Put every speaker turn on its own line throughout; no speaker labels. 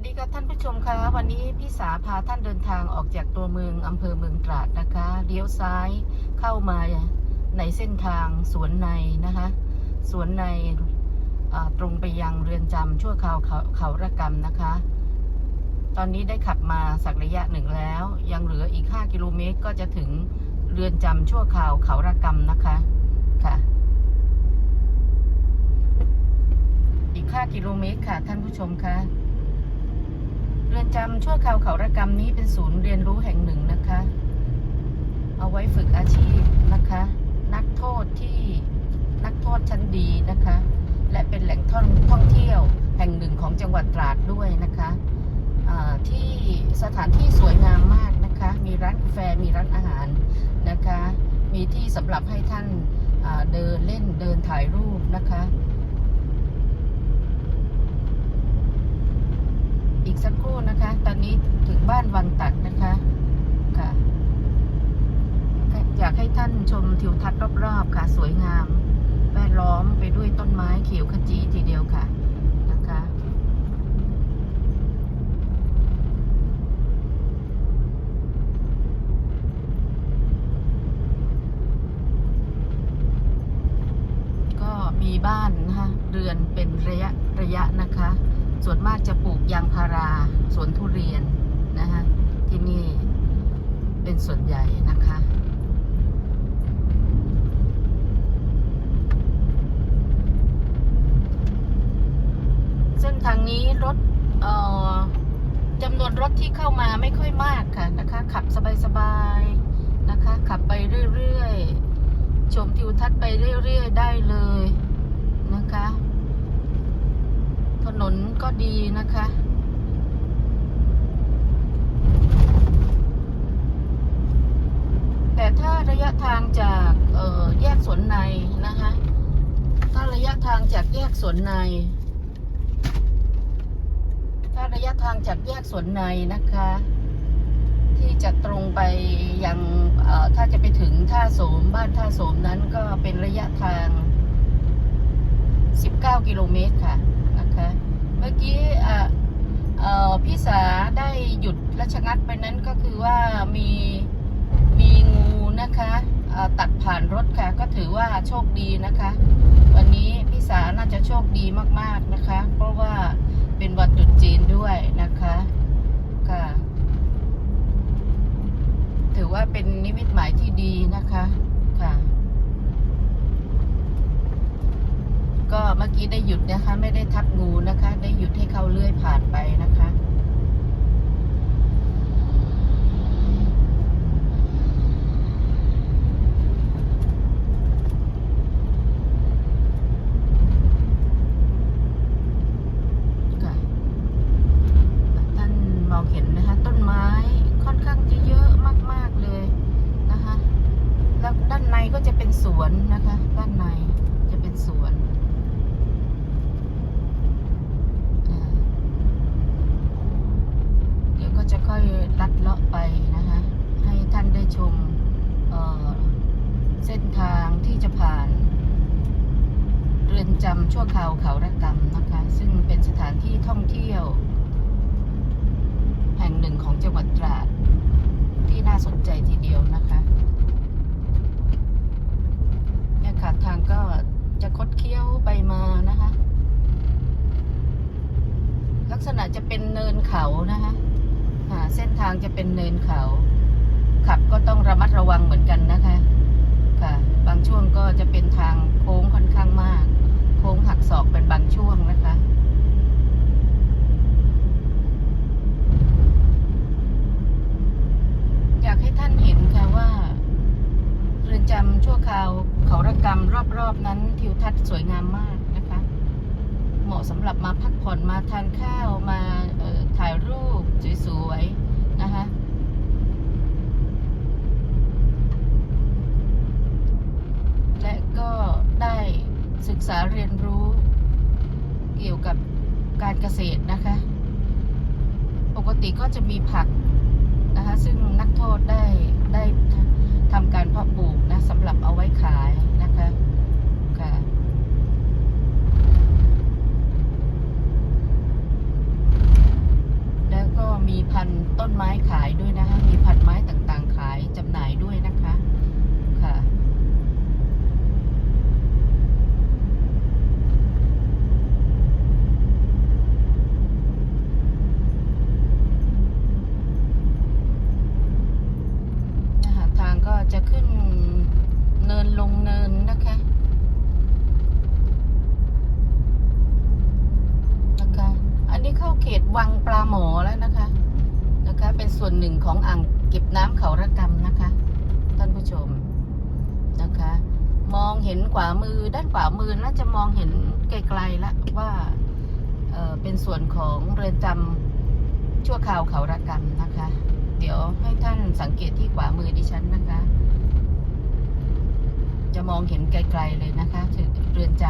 วัสดีค่ะท่านผู้ชมคะวันนี้พี่สาพาท่านเดินทางออกจากตัวเมืองอำเภอเมืองตราดนะคะเลี้ยวซ้ายเข้ามาในเส้นทางสวนในนะคะสวนในตรงไปยังเรือนจำชั่วคราวเขาเขาระกรรมนะคะ ตอนนี้ได้ขับมาสักระยะหนึ่งแล้ว ยังเหลืออีก 5 กิโลเมตรก็จะถึงเรือนจำชั่วคราวเขาระกรรมนะคะค่ะ อีก 5 กิโลเมตรค่ะท่านผู้ชมคะ เรือนจำชั่วคราวเขาระกรรมนี้เป็นศูนย์เรียนรู้แห่งหนึ่งนะคะ เอาไว้ฝึกอาชีพนะคะ นักโทษที่นักโทษชั้นดีนะคะ และเป็นแหล่งท่องท่องเที่ยวแห่งหนึ่งของจังหวัดตราดด้วยนะคะที่สถานที่สวยงามมากนะคะ มีร้านกาแฟ มีร้านอาหารนะคะ มีที่สำหรับให้ท่านเดินเล่นเดินถ่ายรูปนะคะ อีกสักครู่นะคะ ตอนนี้ถึงบ้านวังตัดนะคะค่ะอยากให้ท่านชมทิวทัศน์รอบๆค่ะ สวยงามแวดล้อมไปด้วยต้นไม้เขียวขจีทีเดียวค่ะนะคะก็มีบ้านนะคะเรือนเป็นระยะระยะนะคะ ส่วนมากจะปลูกยางพาราสวนทุเรียนนะคะที่นี่เป็นส่วนใหญ่นะคะเส้นทางนี้รถเอ่อจำนวนรถที่เข้ามาไม่ค่อยมากค่ะนะคะ ขับสบายๆนะคะ ขับไปเรื่อยๆ ชมทิวทัศน์ไปเรื่อยๆ ได้เลยนะคะ ถนนก็ดีนะคะ แต่ถ้าระยะทางจากแยกสวนในนะคะ ถ้าระยะทางจากแยกสวนใน ถ้าระยะทางจากแยกสวนในนะคะ ที่จะตรงไปยังถ้าจะไปถึงท่าโสมบ้านท่าโสมนั้นก็เป็นระยะทาง 19 กิโลเมตรค่ะ นะคะ เมื่อกี้พี่สาได้หยุดและชะงักไปนั้นก็คือว่ามีมีงูนะคะตัดผ่านรถค่ะ ก็ถือว่าโชคดีนะคะ วันนี้พี่สาน่าจะโชคดีมากๆนะคะ เพราะว่าเป็นวันตรุษจีนด้วยนะคะค่ะ ถือว่าเป็นนิมิตหมายที่ดีนะคะค่ะ ก็เมื่อกี้ได้หยุดนะคะ ไม่ได้ทับงูนะคะ ได้หยุดให้เขาเลื่อยผ่านไปนะคะค่ะท่านมองเห็นนะคะ ต้นไม้ค่อนข้างจะเยอะมาก ๆ เลยนะคะ แล้วด้านในก็จะเป็นสวนนะคะ ด้านในจะเป็นสวน อ่าเดี๋ยวก็จะค่อยลัดเลาะไปนะคะ ให้ท่านได้ชมเอ่อเส้นทางที่จะผ่าน เรือน จำชั่วคราวเขาระกรรมนะคะ ซึ่งเป็นสถานที่ท่องเที่ยว แห่งหนึ่งของจังหวัดตราด ที่น่าสนใจทีเดียวนะคะเนี่ยค่ะทางก็จะคดเคี้ยวไปมานะคะ ลักษณะจะเป็นเนินเขานะคะอ่าเส้นทางจะเป็นเนินเขา ขับก็ต้องระมัดระวังเหมือนกันนะคะ ค่ะ บางช่วงก็จะเป็นทาง อกเป็นบางช่วงนะคะอยากให้ท่านเห็นค่ะว่า เรือนจำชั่วคราวเขาระกรรมรอบๆนั้นทิวทัศน์สวยงามมากนะคะ เหมาะสำหรับมาพักผ่อนมาทานข้าวมาถ่ายรูปสวยๆนะคะและก็ได้ศึกษาเรียนรู้ เกี่ยวกับการเกษตรนะคะ ปกติก็จะมีผักนะคะ ซึ่งนักโทษได้ได้ทำการเพาะปลูกนะสำหรับเอาไว้ขายนะคะค่ะ ค พันธุ์ต้นไม้ขายด้วยนะคะ มีพันธุ์ไม้ต่างๆ ขายจำหน่ายด้วยนะคะ ค่ะ นะคะทางก็จะขึ้นเนินลงเนินนะคะ นะคะ อันนี้ เขตวังปลาหมอแล้วนะคะนะคะ เป็นส่วนหนึ่งของอ่างเก็บน้ำเขาระกำนะคะ ท่านผู้ชมนะคะ มองเห็นขวามือด้านขวามือน่าจะมองเห็นไกลๆล้วว่าเออเป็นส่วนของเรือนจำชั่วคราวเขาระกำนะคะ เดี๋ยวให้ท่านสังเกตที่ขวามือดิฉันนะคะ จะมองเห็นไกลๆเลยนะคะเรือนจ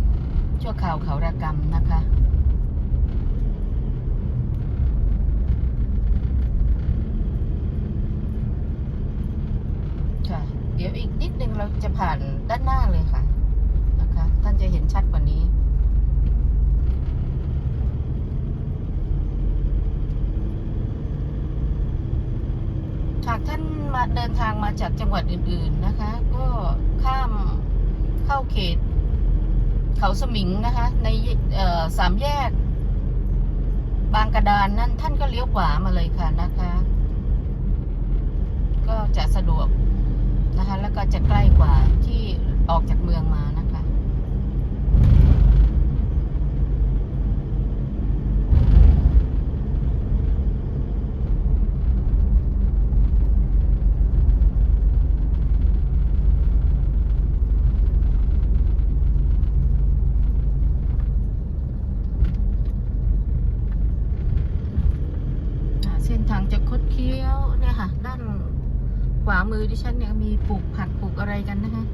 ำชั่วคราวเขาระกำนะคะ ค่ะ เดี๋ยวอีกนิดนึงเราจะผ่านด้านหน้าเลยค่ะนะคะ ท่านจะเห็นชัดกว่านี้หากท่านมาเดินทางมาจากจังหวัดอื่น ๆนะคะ ก็ข้ามเข้าเขต เขาสมิงนะคะ ในสามแยก บางกระดานนั่นท่านก็เลี้ยวขวามาเลยค่ะนะคะ ก็จะสะดวก นะคะ แล้วก็จะใกล้กว่าที่ออกจากเมืองมานะคะ อ่าเส้นทางจะคดเคี้ยวเนี่ยค่ะ ด้าน ขวามือที่ฉันเนี่ยมีปลูกผักปลูกอะไรกันนะคะ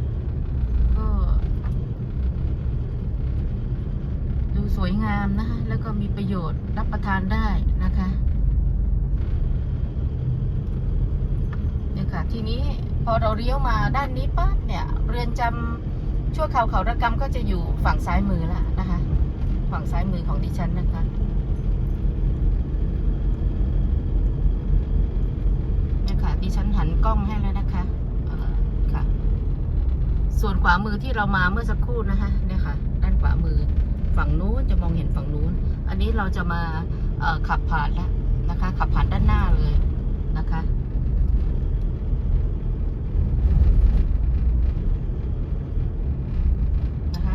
ก็ดูสวยงามนะคะ แล้วก็มีประโยชน์รับประทานได้นะคะเนี่ยค่ะ ทีนี้พอเราเลี้ยวมาด้านนี้ปั๊บเนี่ย เรือนจำชั่วคราวเขาระกำก็จะอยู่ฝั่งซ้ายมือละนะคะ ฝั่งซ้ายมือของดิฉันนะคะ เนี่ยค่ะดิ ฉันหันกล้องให้แล้วนะคะค่ะ ส่วนขวามือที่เรามาเมื่อสักครู่นะคะเนี่ยค่ะ ด้านขวามือฝั่งนู้นจะมองเห็นฝั่งนู้น อันนี้เราจะมาขับผ่านแล้วนะคะ ขับผ่านด้านหน้าเลยนะคะ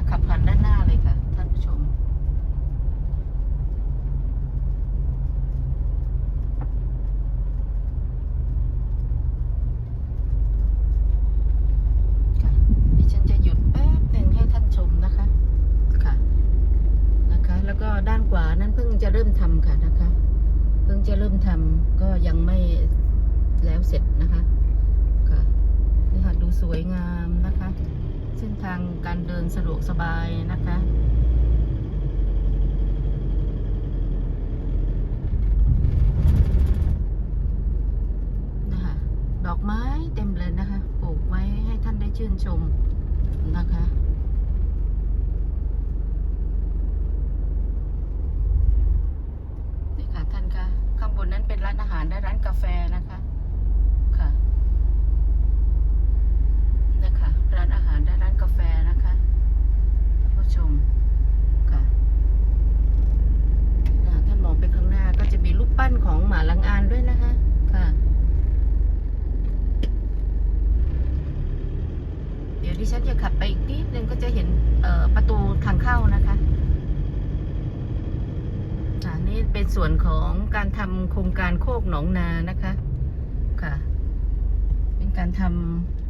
ขับผ่านด้านหน้าเลยค่ะ ท่านผู้ชม ค่ะดิฉันจะหยุดแป๊บหนึ่งให้ท่านชมนะคะ ค่ะ นะคะ แล้วก็ด้านขวานั้นเพิ่งจะเริ่ม ทำค่ะนะคะ เพิ่งจะเริ่มทำก็ยังไม่แล้วเสร็จนะคะค่ะนี่ค่ะดูสวยงามนะคะ เส้นทางการเดินสะดวกสบายนะคะนะคะ ดอกไม้เต็มเลยนะคะ ปลูกไว้ให้ท่านได้ชื่นชมนะคะ นี่ค่ะท่านคะข้างบนนั้นเป็นร้านอาหาและร้านกาแฟนะคะค่ะนะคะร้านอาหารและร้านกาแฟนะคะท่านผู้ชมค่ะอ่าท่านมองไปข้างหน้าก็จะมีรูปปั้นของหมาลังอานด้วยนะคะค่ะ เดี๋ยวดิฉันจะขับไปอีกนิดนึงก็จะเห็นประตูทางเข้านะคะ นี่เป็นส่วนของการทำโครงการโคกหนองนานะคะค่ะ เป็นการท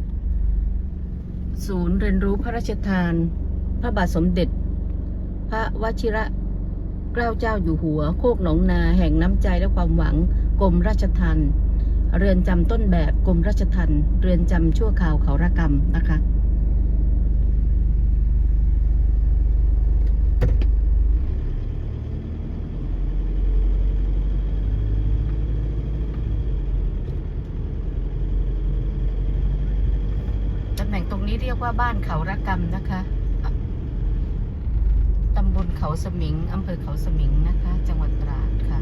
ำศูนย์เรียนรู้พระราชทาน พระบาทสมเด็จ พระวชิระเกล้าเจ้าอยู่หัว โคกหนองนาแห่งน้ำใจและความหวังกรมราชทัณฑ์เรือนจำต้นแบบกรมราชทัณฑ์เรือนจำชั่วคราวเขาระกรรมนะคะ ว่าบ้านเขาระกรรมนะคะ ตำบลเขาสมิง อำเภอเขาสมิงนะคะ จังหวัดตราดค่ะ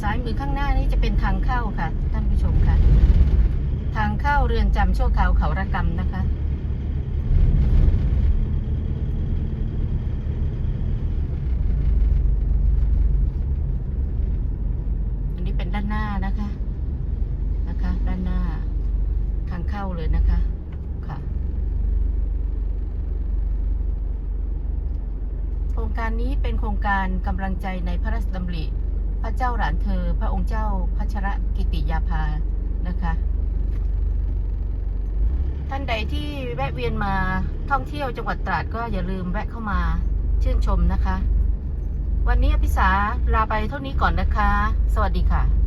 ซ้ายมือข้างหน้านี้จะเป็นทางเข้าค่ะ ท่านผู้ชมค่ะ ทางเข้าเรือนจำชั่วคราวเขาระกรรมนะคะ นนี้เป็นด้านหน้านะคะนะคะ ด้านหน้าทางเข้าเลยนะคะ ค่ะ โครงการนี้เป็นโครงการกำลังใจในพระราชดำริ พระเจ้าหลานเธอ พระองค์เจ้าพัชรกิติยาภานะคะ ท่านใดที่แวะเวียนมาท่องเที่ยวจังหวัดตราดก็อย่าลืมแวะเข้ามาชื่นชมนะคะ วันนี้พิสาลาไปเท่านี้ก่อนนะคะ สวัสดีค่ะ